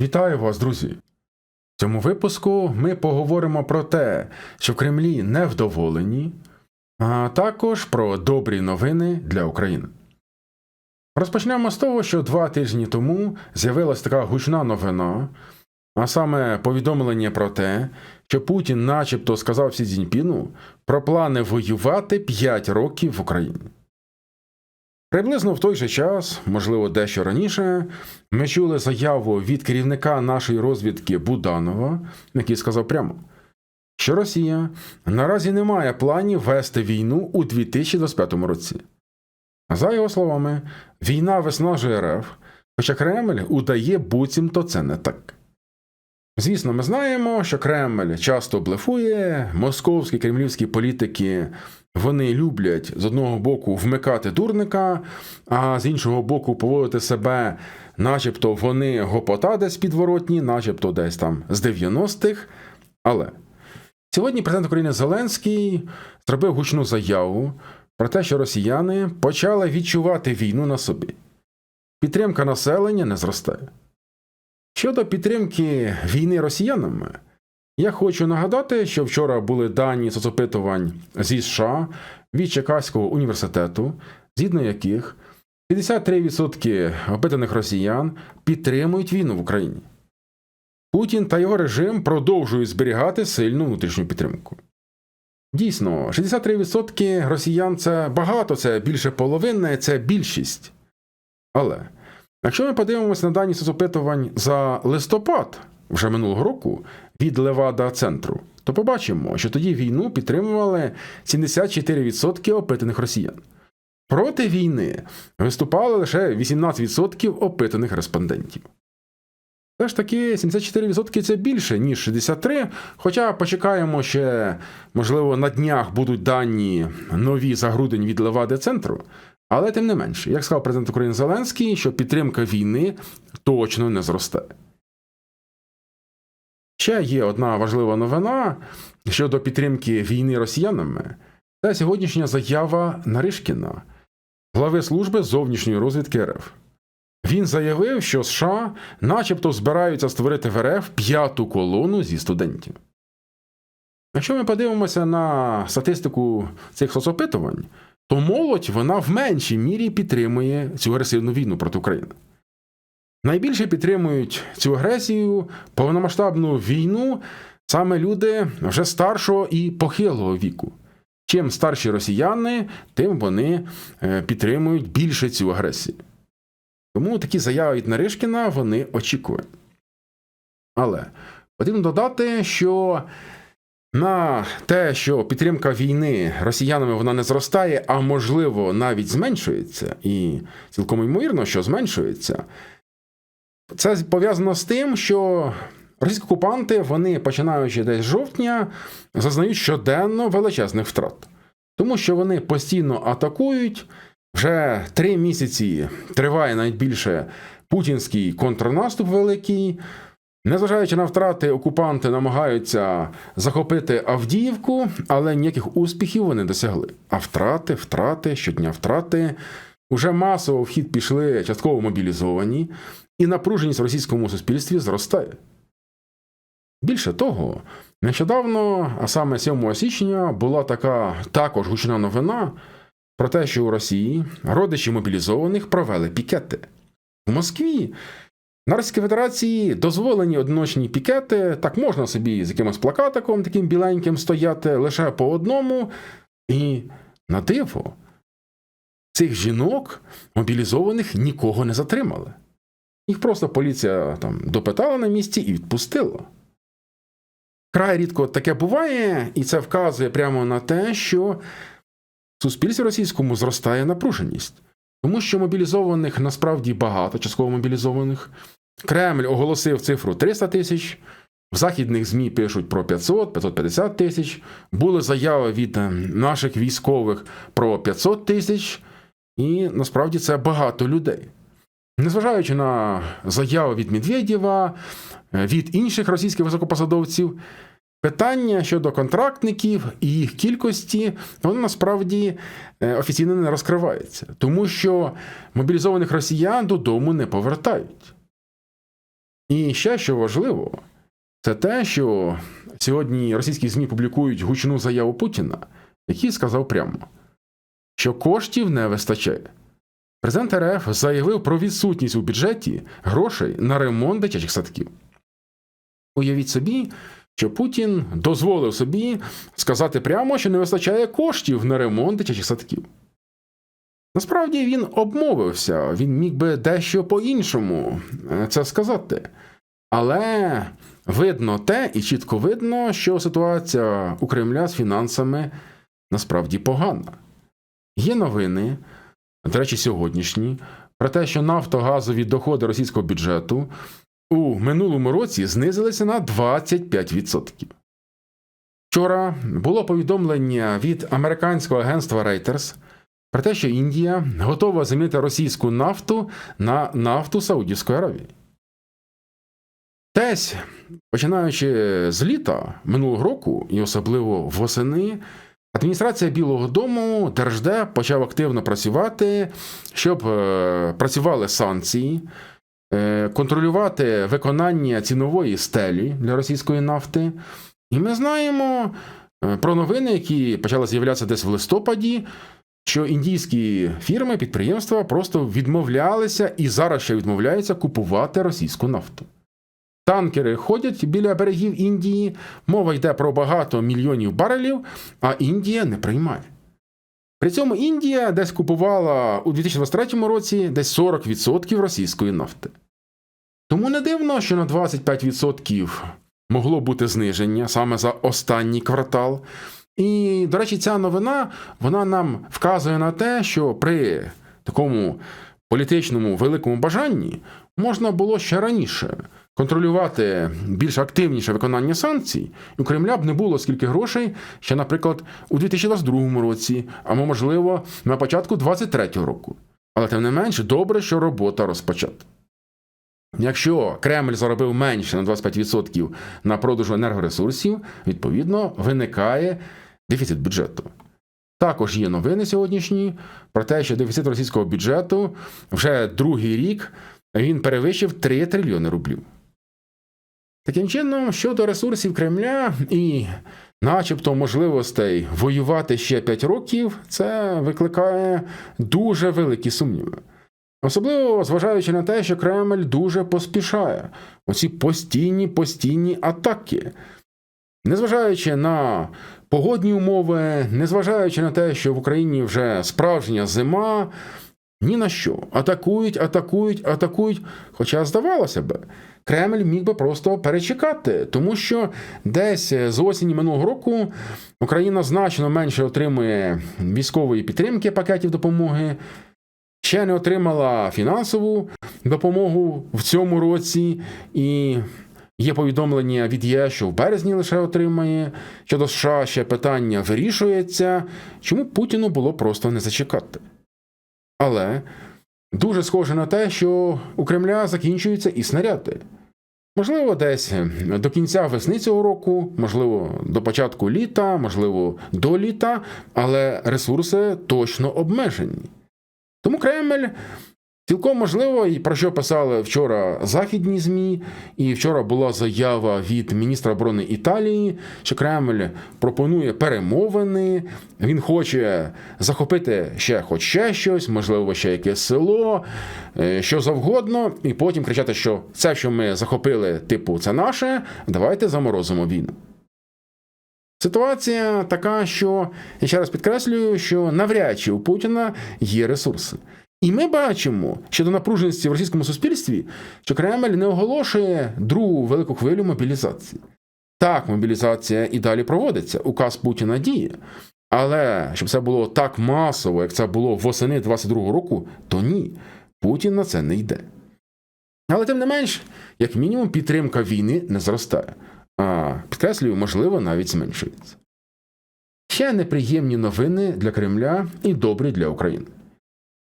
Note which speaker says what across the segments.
Speaker 1: Вітаю вас, друзі! В цьому випуску ми поговоримо про те, що в Кремлі невдоволені, а також про добрі новини для України. Розпочнемо з того, що два тижні тому з'явилася така гучна новина, а саме повідомлення про те, що Путін начебто сказав Сі Цзіньпіну про плани воювати 5 років в Україні. Приблизно в той же час, можливо, дещо раніше, ми чули заяву від керівника нашої розвідки Буданова, який сказав прямо, що Росія наразі не має планів вести війну у 2025 році. За його словами, війна виснажує РФ, хоча Кремль удає буцімто це не так. Звісно, ми знаємо, що Кремль часто блефує, московські кремлівські політики вони люблять з одного боку вмикати дурника, а з іншого боку поводити себе, начебто вони гопота десь підворотні, начебто десь там з 90-х. Але сьогодні президент України Зеленський зробив гучну заяву про те, що росіяни почали відчувати війну на собі. Підтримка населення не зростає. Щодо підтримки війни росіянами, я хочу нагадати, що вчора були дані соцопитувань зі США від Чекаського університету, згідно яких 53% опитаних росіян підтримують війну в Україні. Путін та його режим продовжують зберігати сильну внутрішню підтримку. Дійсно, 63% росіян це багато, це більше половини, це більшість. Але якщо ми подивимося на дані соцопитувань за листопад вже минулого року від Левада центру, то побачимо, що тоді війну підтримували 74% опитаних росіян. Проти війни виступали лише 18% опитаних респондентів. Все ж таки, 74% це більше, ніж 63%, хоча почекаємо ще, можливо, на днях будуть дані нові за грудень від Левади центру. Але тим не менше, як сказав президент України Зеленський, що підтримка війни точно не зростає. Ще є одна важлива новина щодо підтримки війни росіянами. Це сьогоднішня заява Наришкіна, глави служби зовнішньої розвідки РФ. Він заявив, що США начебто збираються створити в РФ п'яту колону зі студентів. Якщо ми подивимося на статистику цих соцопитувань, то молодь вона в меншій мірі підтримує цю агресивну війну проти України. Найбільше підтримують цю агресію, повномасштабну війну саме люди вже старшого і похилого віку. Чим старші росіяни, тим вони е, підтримують більше цю агресію. Тому такі заяви від Наришкіна вони очікують. Але потрібно додати, що на те, що підтримка війни росіянами вона не зростає, а можливо навіть зменшується, і цілком ймовірно, що зменшується. Це пов'язано з тим, що російські окупанти, вони, починаючи десь жовтня, зазнають щоденно величезних втрат, тому що вони постійно атакують. Вже три місяці триває навіть більше путінський контрнаступ великий. Незважаючи на втрати, окупанти намагаються захопити Авдіївку, але ніяких успіхів вони досягли. А втрати, втрати, щодня втрати. Уже масово в хід пішли частково мобілізовані, і напруженість в російському суспільстві зростає. Більше того, нещодавно, а саме 7 січня, була така також гучна новина про те, що у Росії родичі мобілізованих провели пікети. У Москві на Російській Федерації дозволені одиночні пікети, так можна собі з якимось плакатиком таким біленьким стояти лише по одному, і на диво цих жінок мобілізованих нікого не затримали. Їх просто поліція там допитала на місці і відпустила. Край рідко таке буває, і це вказує прямо на те, що в суспільстві російському зростає напруженість, тому що мобілізованих насправді багато, частково мобілізованих. Кремль оголосив цифру 300 тисяч. В західних ЗМІ пишуть про 500, 550 тисяч. Були заяви від наших військових про 500 тисяч, і насправді це багато людей. Незважаючи на заяви від Медведєва, від інших російських високопосадовців, питання щодо контрактників і їх кількості, воно насправді офіційно не розкривається, тому що мобілізованих росіян додому не повертають. І ще що важливо, це те, що сьогодні російські ЗМІ публікують гучну заяву Путіна, який сказав прямо, що коштів не вистачає. Президент РФ заявив про відсутність у бюджеті грошей на ремонт дитячих садків. Уявіть собі, що Путін дозволив собі сказати прямо, що не вистачає коштів на ремонт дитячих садків. Насправді він обмовився, він міг би дещо по-іншому е, це сказати. Але видно те, і чітко видно, що ситуація у Кремля з фінансами насправді погана. Є новини, до речі, сьогоднішні, про те, що нафтогазові доходи російського бюджету у минулому році знизилися на 25%. Вчора було повідомлення від американського агентства Reuters про те, що Індія готова замінити російську нафту на нафту Саудівської Аравії. Десь, починаючи з літа минулого року, і особливо восени, адміністрація Білого Дому Держдеп почав активно працювати, щоб е, працювали санкції, контролювати виконання цінової стелі для російської нафти. І ми знаємо е, про новини, які почали з'являтися десь в листопаді, що індійські фірми, підприємства просто відмовлялися і зараз ще відмовляються купувати російську нафту. Танкери ходять біля берегів Індії, мова йде про багато мільйонів барелів, а Індія не приймає. При цьому Індія десь купувала у 2023 році десь 40% російської нафти. Тому не дивно, що на 25% могло бути зниження саме за останній квартал. І, до речі, ця новина вона нам вказує на те, що при такому політичному великому бажанні можна було ще раніше контролювати більш активніше виконання санкцій, і у Кремля б не було скільки грошей ще, наприклад, у 2022 році, або, можливо, на початку 2023 року. Але тим не менш, добре, що робота розпочата. Якщо Кремль заробив менше на 25% на продажу енергоресурсів, відповідно виникає дефіцит бюджету. Також є новини сьогоднішні про те, що дефіцит російського бюджету вже другий рік він перевищив 3 трильйони рублів. Таким чином, щодо ресурсів Кремля і, начебто, можливостей воювати ще 5 років, це викликає дуже великі сумніви. Особливо зважаючи на те, що Кремль дуже поспішає оці постійні постійні атаки. Незважаючи на погодні умови, незважаючи на те, що в Україні вже справжня зима, ні на що. Атакують, атакують, атакують. Хоча, здавалося б, Кремль міг би просто перечекати, тому що десь з осені минулого року Україна значно менше отримує військової підтримки пакетів допомоги. Ще не отримала фінансову допомогу в цьому році, і є повідомлення від ЄС, що в березні лише отримає. Щодо США ще питання вирішується, чому Путіну було просто не зачекати. Але дуже схоже на те, що у Кремля закінчуються і снаряди. Можливо, десь до кінця весни цього року, можливо, до початку літа, можливо, до літа, але ресурси точно обмежені. Тому Кремль цілком можливо, і про що писали вчора західні ЗМІ, і вчора була заява від міністра оборони Італії, що Кремль пропонує перемовини, він хоче захопити ще хоч ще щось, можливо, ще якесь село, е, що завгодно, і потім кричати, що це, що ми захопили, типу, це наше, давайте заморозимо війну. Ситуація така, що я ще раз підкреслюю, що навряд чи у Путіна є ресурси. І ми бачимо щодо напруженості в російському суспільстві, що Кремль не оголошує другу велику хвилю мобілізації. Так, мобілізація і далі проводиться, указ Путіна діє. Але щоб це було так масово, як це було восени 22-го року, то ні, Путін на це не йде. Але тим не менш, як мінімум, підтримка війни не зростає а підкреслюю, можливо, навіть зменшується. Ще неприємні новини для Кремля і добрі для України.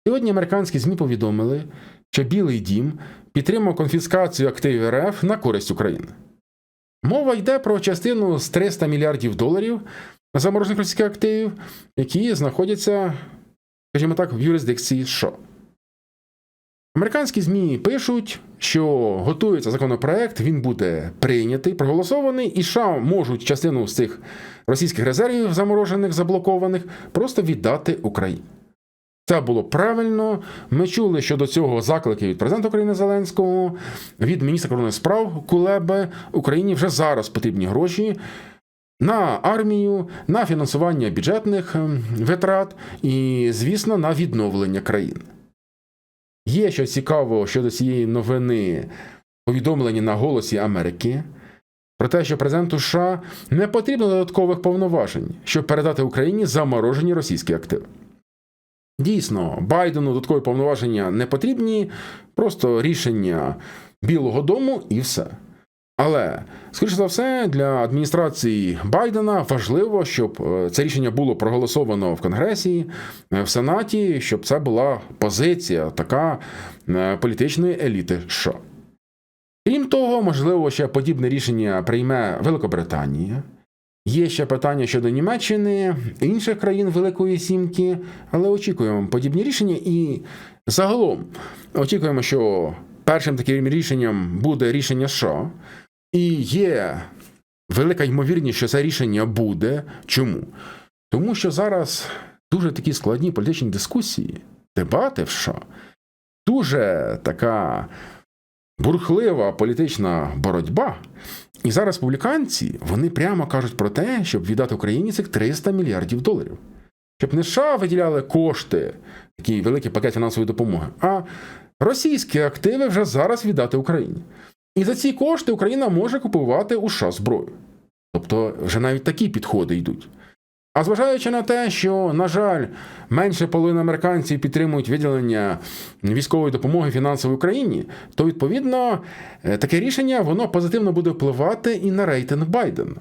Speaker 1: Сьогодні американські ЗМІ повідомили, що Білий дім підтримав конфіскацію активів РФ на користь України. Мова йде про частину з 300 мільярдів доларів заморожених російських активів, які знаходяться, скажімо так, в юрисдикції США. Американські ЗМІ пишуть, що готується законопроект, він буде прийнятий, проголосований, і США можуть частину з цих російських резервів, заморожених, заблокованих, просто віддати Україні. Це було правильно. Ми чули щодо цього заклики від президента України Зеленського, від міністра кордонних справ Кулеби. Україні вже зараз потрібні гроші на армію, на фінансування бюджетних ем, витрат і, звісно, на відновлення країни. Є щось цікаво щодо цієї новини, повідомлені на голосі Америки. Про те, що президенту США не потрібно додаткових повноважень, щоб передати Україні заморожені російські активи. Дійсно, Байдену додаткові повноваження не потрібні, просто рішення Білого Дому і все. Але, скоріше за все, для адміністрації Байдена важливо, щоб е, це рішення було проголосовано в Конгресі, е, в Сенаті, щоб це була позиція така е, політичної еліти США. Крім того, можливо, ще подібне рішення прийме Великобританія. Є ще питання щодо Німеччини, інших країн Великої Сімки, але очікуємо подібні рішення і загалом очікуємо, що першим таким рішенням буде рішення США, і є велика ймовірність, що це рішення буде. Чому? Тому що зараз дуже такі складні політичні дискусії, дебати в дуже така бурхлива політична боротьба. І зараз публіканці вони прямо кажуть про те, щоб віддати Україні цих 300 мільярдів доларів. Щоб не США виділяли кошти, такий великий пакет фінансової допомоги, а російські активи вже зараз віддати Україні. І за ці кошти Україна може купувати у США зброю. Тобто вже навіть такі підходи йдуть. А зважаючи на те, що, на жаль, менше половини американців підтримують виділення військової допомоги фінансової Україні, то відповідно е, таке рішення воно позитивно буде впливати і на рейтинг Байдена.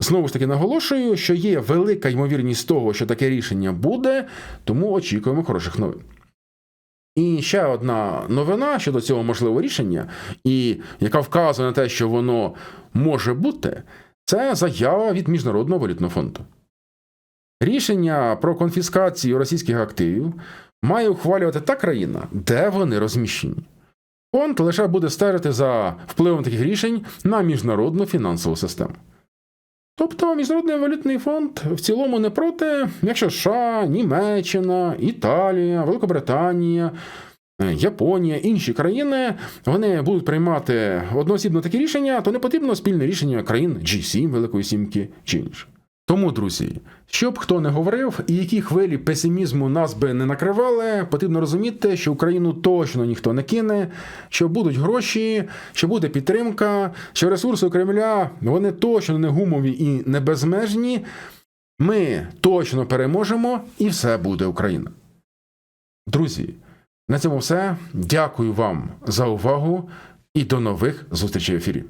Speaker 1: Знову ж таки наголошую, що є велика ймовірність того, що таке рішення буде, тому очікуємо хороших новин. І ще одна новина щодо цього можливого рішення, і яка вказує на те, що воно може бути, це заява від Міжнародного валютного фонду. Рішення про конфіскацію російських активів має ухвалювати та країна, де вони розміщені. Фонд лише буде стежити за впливом таких рішень на міжнародну фінансову систему. Тобто Міжнародний валютний фонд в цілому не проти, якщо США, Німеччина, Італія, Великобританія, е, Японія, інші країни вони будуть приймати одноосібно такі рішення, то не потрібно спільне рішення країн G7, Великої Сімки чи інших. Тому, друзі, щоб хто не говорив і які хвилі песимізму нас би не накривали, потрібно розуміти, що Україну точно ніхто не кине, що будуть гроші, що буде підтримка, що ресурси Кремля вони точно не гумові і не безмежні. Ми точно переможемо, і все буде Україна. Друзі, на цьому все. Дякую вам за увагу і до нових зустрічей в ефірі.